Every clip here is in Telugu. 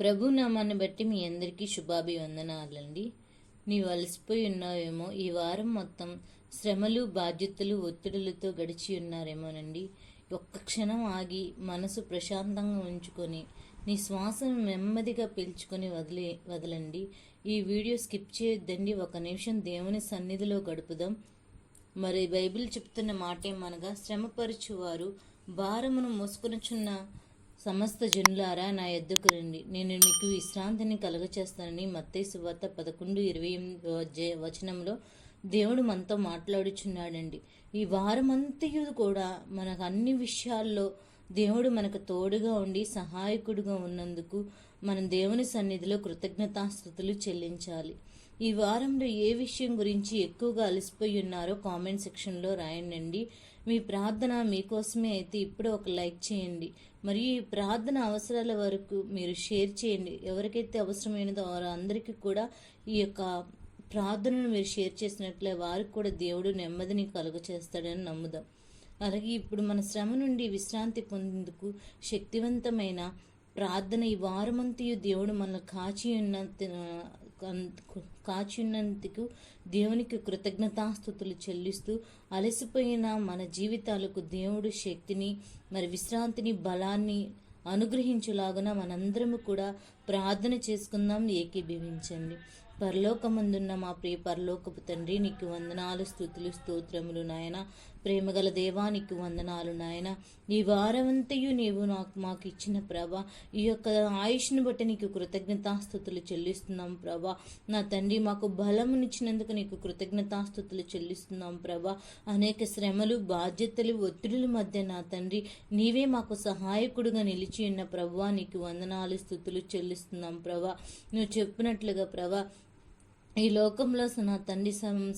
ప్రభు నామాన్ని బట్టి మీ అందరికీ శుభాభివందనాలండి. నీవు అలసిపోయి ఉన్నావేమో ఈ వారం మొత్తం శ్రమలు బాధ్యతలు ఒత్తిడులతో గడిచి ఉన్నారేమోనండి. ఒక్క క్షణం ఆగి మనసు ప్రశాంతంగా ఉంచుకొని నీ శ్వాసను నెమ్మదిగా పీల్చుకొని వదిలే వదలండి. ఈ వీడియో స్కిప్ చేయొద్దండి. ఒక నిమిషం దేవుని సన్నిధిలో గడుపుదాం. మరి బైబిల్ చెప్తున్న మాట ఏమనగా శ్రమపరచువారు భారమును మోసుకొనుచున్న సమస్త జనులారా నా ఎద్దుకు రండి. నేను మీకు విశ్రాంతిని కలుగచేస్తానని మత్తయి సువార్త పదకొండు ఇరవై ఎనిమిది వచనంలో దేవుడు మనతో మాట్లాడుచున్నాడండి. ఈ వారమంతయు కూడా మనకు అన్ని విషయాల్లో దేవుడు మనకు తోడుగా ఉండి సహాయకుడిగా ఉన్నందుకు మనం దేవుని సన్నిధిలో కృతజ్ఞతాస్థుతులు చెల్లించాలి. ఈ వారంలో ఏ విషయం గురించి ఎక్కువగా అలసిపోయి ఉన్నారో కామెంట్ సెక్షన్లో రాయండి మీ ప్రార్థన మీకోసమే అయితే ఇప్పుడు ఒక లైక్ చేయండి. మరియు ఈ ప్రార్థన అవసరాల వరకు మీరు షేర్ చేయండి. ఎవరికైతే అవసరమైనదో వారు అందరికీ కూడా ఈ యొక్క ప్రార్థనను మీరు షేర్ చేసినట్లే వారికి కూడా దేవుడు నెమ్మదిని కలుగచేస్తాడని నమ్ముదాం. అలాగే ఇప్పుడు మన శ్రమ నుండి విశ్రాంతి పొందేందుకు శక్తివంతమైన ప్రార్థన ఈ వారమంతయు దేవుడు మనల్ని కాచి ఉన్న కాచున్నందుకు దేవునికి కృతజ్ఞతాస్థుతులు చెల్లిస్తూ అలసిపోయిన మన జీవితాలకు దేవుడు శక్తిని మరి విశ్రాంతిని బలాన్ని అనుగ్రహించులాగున మనందరము కూడా ప్రార్థన చేసుకుందాం. ఏకీభవించండి. పరలోకమందున్న మా ప్రియ పరలోకపు తండ్రి నీకు వందనాలు స్థుతులు స్తోత్రములు నాయన. ప్రేమగల దేవానికి వందనాలు నాయన. ఈ వారమంతయు నీవు నాకు మాకు ఇచ్చిన ప్రభా ఈ యొక్క ఆయుష్ను బట్టి నీకు కృతజ్ఞతాస్థుతులు చెల్లిస్తున్నాం ప్రభా. నా తండ్రి మాకు బలమునిచ్చినందుకు నీకు కృతజ్ఞతాస్థుతులు చెల్లిస్తున్నాం ప్రభా. అనేక శ్రమలు బాధ్యతలు ఒత్తిడుల మధ్య నా తండ్రి నీవే మాకు సహాయకుడుగా నిలిచి ఉన్న ప్రభా నీకు వందనాలు స్థుతులు చెల్లిస్తున్నాం ప్రభా. నువ్వు చెప్పినట్లుగా ప్రభా ఈ లోకంలో నా తండ్రి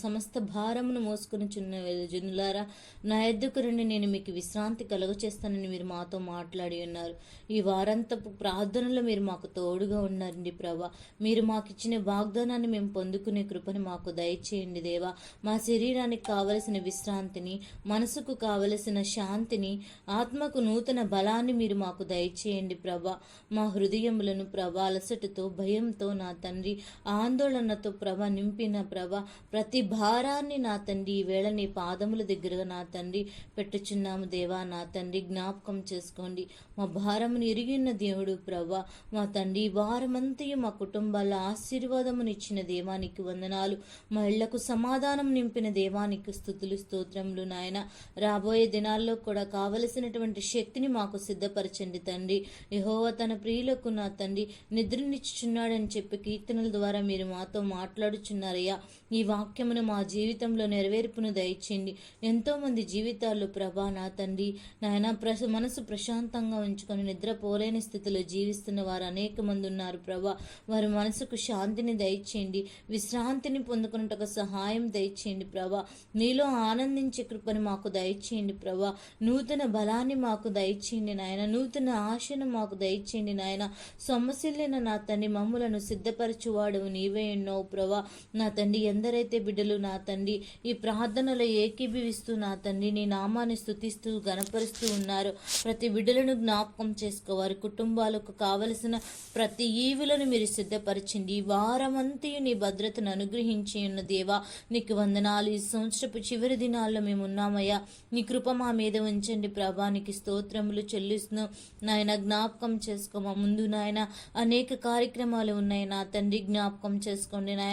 సమస్త భారమును మోసుకుని చిన్న జనులారా నా ఎద్దుకు రండి నేను మీకు విశ్రాంతి కలుగ చేస్తానని మీరు మాతో మాట్లాడి ఉన్నారు. ఈ వారంతపు ప్రార్థనలో మీరు మాకు తోడుగా ఉన్నారండి ప్రభా. మీరు మాకు ఇచ్చిన వాగ్దానాన్ని మేము పొందుకునే కృపను మాకు దయచేయండి దేవా. మా శరీరానికి కావలసిన విశ్రాంతిని మనసుకు కావలసిన శాంతిని ఆత్మకు నూతన బలాన్ని మీరు మాకు దయచేయండి ప్రభా. మా హృదయములను ప్రభా అలసటతో భయంతో నా తండ్రి ఆందోళనతో ప్రభ నింపిన ప్రభ ప్రతి భారాన్ని నా తండ్రి ఈ నీ పాదముల దగ్గరగా నా తండ్రి పెట్టుచున్నాము దేవా నా తండ్రి జ్ఞాపకం చేసుకోండి. మా భారమును ఎరిగిన దేవుడు ప్రభ మా తండ్రి వారమంతయు మా కుటుంబాల ఆశీర్వాదమునిచ్చిన దేవానికి వందనాలు. మా ఇళ్ళకు సమాధానం నింపిన దేవానికి స్థుతులు స్తోత్రములు నాయన. రాబోయే దినాల్లో కూడా కావలసినటువంటి శక్తిని మాకు సిద్ధపరచండి తండ్రి. యహోవ తన ప్రియులకు నా తండ్రి నిద్రనిచ్చుచున్నాడని చెప్పి కీర్తనల ద్వారా మీరు మాతో మాట్లాడుచున్నారయ్యా. ఈ వాక్యమును మా జీవితంలో నెరవేర్పును దయచేయండి. ఎంతోమంది జీవితాల్లో ప్రభా నా తండ్రి నాయన ప్రశ మనసు ప్రశాంతంగా ఉంచుకొని నిద్రపోలేని స్థితిలో జీవిస్తున్న వారు అనేక మంది ఉన్నారు ప్రభా. వారి మనసుకు శాంతిని దయచేయండి. విశ్రాంతిని పొందుకున్నట్టుగా సహాయం దయచేయండి ప్రభా. నీలో ఆనందించే కృపను మాకు దయచేయండి ప్రభా. నూతన బలాన్ని మాకు దయచేయండి నాయన. నూతన ఆశను మాకు దయచేయండి నాయన. సొమ్మసిల్లిన నా తండ్రి మమ్ములను సిద్ధపరచువాడు నీవే ఎన్నో ప్రభా నా తండ్రి ఎందరైతే బిడ్డలు నా తండ్రి ఈ ప్రార్థనలో ఏకీభవిస్తూ నా తండ్రి నీ నామాన్ని స్థుతిస్తూ గణపరుస్తూ ఉన్నారు. ప్రతి బిడ్డలను జ్ఞాపకం చేసుకో. వారి కుటుంబాలకు కావలసిన ప్రతి ఈవులను మీరు సిద్ధపరిచింది ఈ వారమంతయు నీ భద్రతను అనుగ్రహించి ఉన్న దేవా నీకు వందనాలు. ఈ సంవత్సరపు చివరి దినాల్లో మేము ఉన్నామయ్యా. నీ కృప మా మీద ఉంచండి ప్రభా. నీకు స్తోత్రములు చెల్లిస్తున్నాం. నాయన జ్ఞాపకం చేసుకో. మా ముందు నాయన అనేక కార్యక్రమాలు ఉన్నాయి. నా తండ్రి జ్ఞాపకం చేసుకోండి నాయన.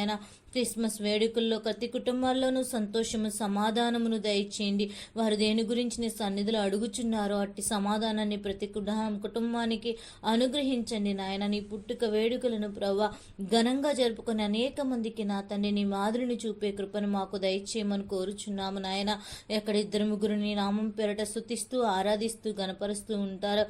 క్రిస్మస్ వేడుకల్లో ప్రతి కుటుంబాల్లోనూ సంతోషము సమాధానమును దయచేయండి. వారు దేని గురించి నీ సన్నిధిలో అడుగుచున్నారో అట్టి సమాధానాన్ని ప్రతి కుటుంబానికి అనుగ్రహించండి నాయన. నీ పుట్టుక వేడుకలను ప్రభా ఘనంగా జరుపుకొని అనేక మందికి నా తండ్రి నీ మాదిరిని చూపే కృపను మాకు దయచేయమని కోరుచున్నాము నాయన. ఎక్కడ ఇద్దరు ముగ్గురు నీ నామం పేరట స్థుతిస్తూ ఆరాధిస్తూ గనపరుస్తూ ఉంటారో.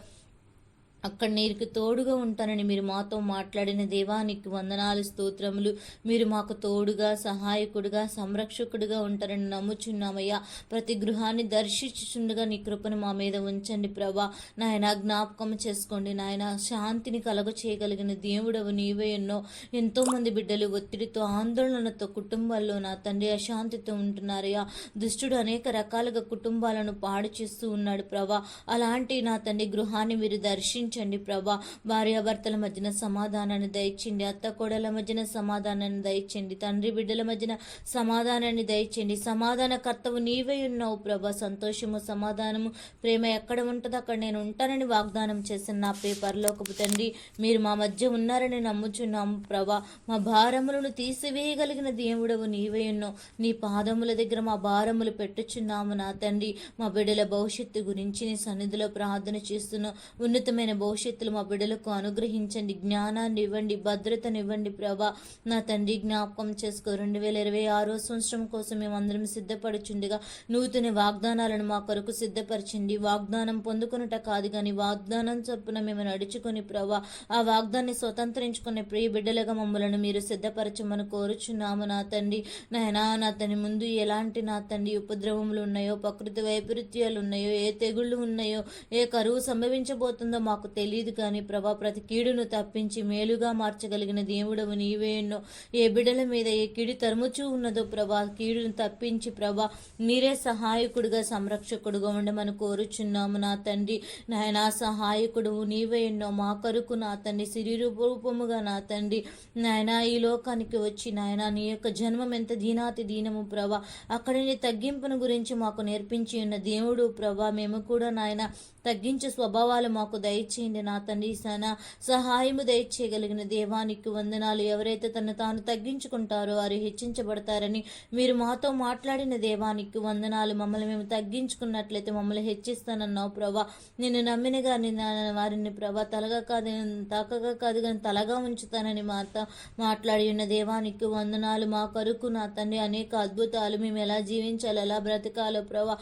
అక్కడ నీకు తోడుగా ఉంటానని మీరు మాతో మాట్లాడిన దేవానికి వందనాలు స్తోత్రములు. మీరు మాకు తోడుగా సహాయకుడుగా సంరక్షకుడుగా ఉంటారని నమ్ముచున్నామయ్యా. ప్రతి గృహాన్ని దర్శించుచుండగా నీ కృపను మా మీద ఉంచండి ప్రభా. నాయన జ్ఞాపకం చేసుకోండి. నాయన శాంతిని కలగ చేయగలిగిన దేవుడవు నీవే ఎన్నో. ఎంతోమంది బిడ్డలు ఒత్తిడితో ఆందోళనతో కుటుంబాల్లో నా తండ్రి అశాంతితో ఉంటున్నారయ్యా. దుష్టుడు అనేక రకాలుగా కుటుంబాలను పాడు చేస్తూ ఉన్నాడు ప్రభా. అలాంటి నా తండ్రి గృహాన్ని మీరు దర్శించి అనుగ్రహించండి ప్రభా. భార్యాభర్తల మధ్యన సమాధానాన్ని దయచండి అత్త కోడల మధ్యన సమాధానాన్ని దయచండి తండ్రి బిడ్డల మధ్యన సమాధానాన్ని దయచండి సమాధాన కర్తవు నీవే ఉన్నావు ప్రభా. సంతోషము సమాధానము ప్రేమ ఎక్కడ ఉంటుందో అక్కడ నేను ఉంటానని వాగ్దానం చేసిన నా పేపర్లో పరలోకపు తండ్రి మీరు మా మధ్య ఉన్నారని నమ్ముచున్నాము ప్రభా. మా భారములను తీసివేయగలిగిన దేవుడవు నీవే ఉన్నావు. నీ పాదముల దగ్గర మా భారములు పెట్టుచున్నాము నా తండ్రి. మా బిడ్డల భవిష్యత్తు గురించి నీ సన్నిధిలో ప్రార్థన చేస్తున్నాం ఉన్నతమైన భవిష్యత్తులు మా బిడ్డలకు అనుగ్రహించండి జ్ఞానాన్ని ఇవ్వండి భద్రతనివ్వండి ప్రభా. నా తండ్రి జ్ఞాపకం చేసుకో. రెండు వేల ఇరవై ఆరో సంవత్సరం కోసం మేమందరం సిద్ధపడుచుండగా నూతన వాగ్దానాలను మా కొరకు సిద్ధపరచండి. వాగ్దానం పొందుకొనుట కాదు కానీ వాగ్దానం చొప్పున మేము నడుచుకొని ప్రభా ఆ వాగ్దాన్ని స్వతంత్రించుకునే ప్రియ బిడ్డలుగా మమ్మలను మీరు సిద్ధపరచమని కోరుచున్నాము నా తండ్రి. నాయనా నా తండ్రి ముందు ఎలాంటి నా తండ్రి ఉపద్రవములు ఉన్నాయో ప్రకృతి వైపరీత్యాలు ఉన్నాయో ఏ తెగుళ్ళు ఉన్నాయో ఏ కరువు సంభవించబోతుందో మాకు తెలియదు కానీ ప్రభా ప్రతి కీడును తప్పించి మేలుగా మార్చగలిగిన దేవుడవు నీవే ఎన్నో. ఏ బిడ్డల మీద ఏ కీడు తరుముచూ ఉన్నదో ప్రభా కీడును తప్పించి ప్రభా మీరే సహాయకుడుగా సంరక్షకుడుగా ఉండమని కోరుచున్నాము నా తండ్రి. నాయనా సహాయకుడు నీవే ఎన్నో. మా కొరకు నా తండ్రి శరీరూపముగా నా తండ్రి. నాయనా ఈ లోకానికి వచ్చి నాయనా నీ యొక్క జన్మం ఎంత దీనాతి దీనము ప్రభా. అక్కడ నీ తగ్గింపును గురించి మాకు నేర్పించి ఉన్న దేవుడు ప్రభా మేము కూడా నాయన తగ్గించే స్వభావాలు మాకు దయచేయండి నా తండ్రి సన సహాయము దయచేయగలిగిన దేవానికి వందనాలు. ఎవరైతే తను తాను తగ్గించుకుంటారో వారు హెచ్చించబడతారని మీరు మాతో మాట్లాడిన దేవానికి వందనాలు. మమ్మల్ని మేము తగ్గించుకున్నట్లయితే మమ్మల్ని హెచ్చిస్తానన్నావు ప్రభా. నిన్ను నమ్మిన కానీ వారిని ప్రభా తలగా కాదు తాకగా కాదు కానీ తలగా ఉంచుతానని మాతో మాట్లాడి ఉన్న దేవానికి వందనాలు. మా కొరకు నా తండ్రి అనేక అద్భుతాలు మేము ఎలా జీవించాలో ఎలా బ్రతకాలో ప్రభా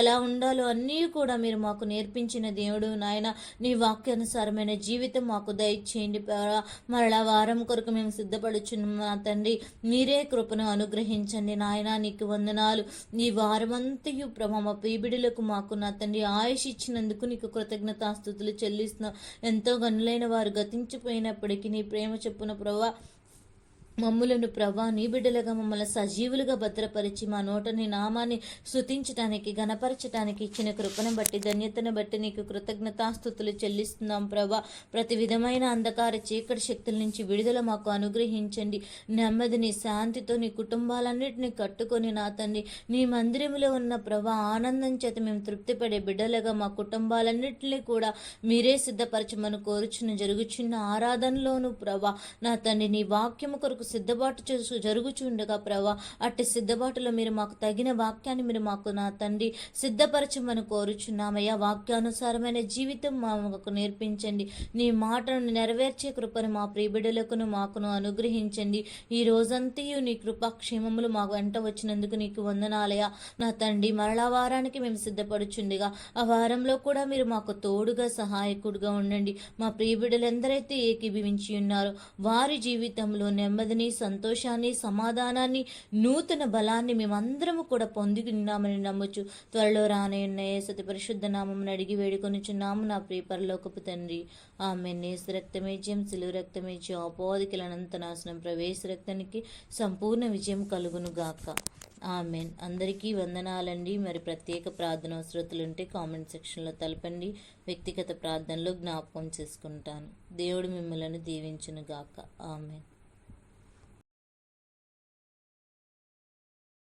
ఎలా ఉండాలో అన్నీ కూడా మీరు మాకు నేర్పించిన దేవుడు నాయన నీ వాక్యానుసారమైన జీవితం మాకు దయచేయండి మరలా వారం కొరకు మేము సిద్ధపడుచున్నాం మా తండ్రి. మీరే కృపను అనుగ్రహించండి నాయన నీకు వందనాలు. నీ వారమంతయు ప్రభా మా పీబిడులకు మాకు నా తండ్రి ఆయుష్ ఇచ్చినందుకు నీకు కృతజ్ఞతాస్థుతులు చెల్లిస్తున్నాం. ఎంతో గనులైన వారు గతించిపోయినప్పటికీ నీ ప్రేమ చెప్పున ప్రభా మమ్ములను ప్రభా నీ బిడ్డలుగా మమ్మల్ని సజీవులుగా భద్రపరిచి మా నోట నీ నామాన్ని స్తుతించటానికి గణపరచటానికి ఇచ్చిన కృపను బట్టి ధన్యతను బట్టి నీకు కృతజ్ఞతాస్థుతులు చెల్లిస్తున్నాం ప్రభా ప్రతి విధమైన అంధకార చీకటి శక్తుల నుంచి విడుదల మాకు అనుగ్రహించండి. నెమ్మదిని శాంతితో నీ కుటుంబాలన్నింటినీ కట్టుకొని నా తండ్రి నీ మందిరములో ఉన్న ప్రభా ఆనందం చేత మేము తృప్తిపడే బిడ్డలుగా మా కుటుంబాలన్నింటినీ కూడా మీరే సిద్ధపరచమని కోరుచున్న జరుగుచున్న ఆరాధనలోను ప్రభా నా తండ్రి నీ వాక్యము కొరకు సిద్ధబాటు చేసు జరుగుచుండగా ప్రభా. అట్టి సిద్ధబాటులో మీరు మాకు తగిన వాక్యాన్ని మీరు మాకు నా తండ్రి సిద్ధపరచమని కోరుచున్నామయ్యా. వాక్యానుసారమైన జీవితం మాకు నేర్పించండి. నీ మాటను నెరవేర్చే కృపను మా ప్రియబిడలకును మాకును అనుగ్రహించండి. ఈ రోజంతయు నీ కృపాక్షేమములు మాకు వెంట వచ్చినందుకు నీకు వందనాలయ్యా. నా తండ్రి మరలా వారానికి మేము సిద్ధపడుచుండగా ఆ వారంలో కూడా మీరు మాకు తోడుగా సహాయకుడుగా ఉండండి. మా ప్రియబిడలందరైతే ఏకీభవించి ఉన్నారో. వారి జీవితంలో నెమ్మదిని సంతోషాన్ని సమాధానాన్ని నూతన బలాన్ని మేమందరము కూడా పొందుకున్నామని ఉన్నామని నమ్మొచ్చు త్వరలో రానయ్యున్న సతి పరిశుద్ధ నామం అడిగి వేడుకొనిచున్నాము నా ప్రియ పరలోకపు తండ్రి. ఆమె నేసు రక్తమేజ్యం సిలువ రక్తమేజ్యం అపోదికల అనంత నాశనం ప్రవేశ రక్తానికి సంపూర్ణ విజయం కలుగును గాక. ఆమెన్. అందరికీ వందనాలండి. మరి ప్రత్యేక ప్రార్థన అవసరతులు ఉంటే కామెంట్ సెక్షన్లో తెలపండి. వ్యక్తిగత ప్రార్థనలో జ్ఞాపకం చేసుకుంటాను. దేవుడు మిమ్మల్ని దీవించును గాక. ఆమెన్.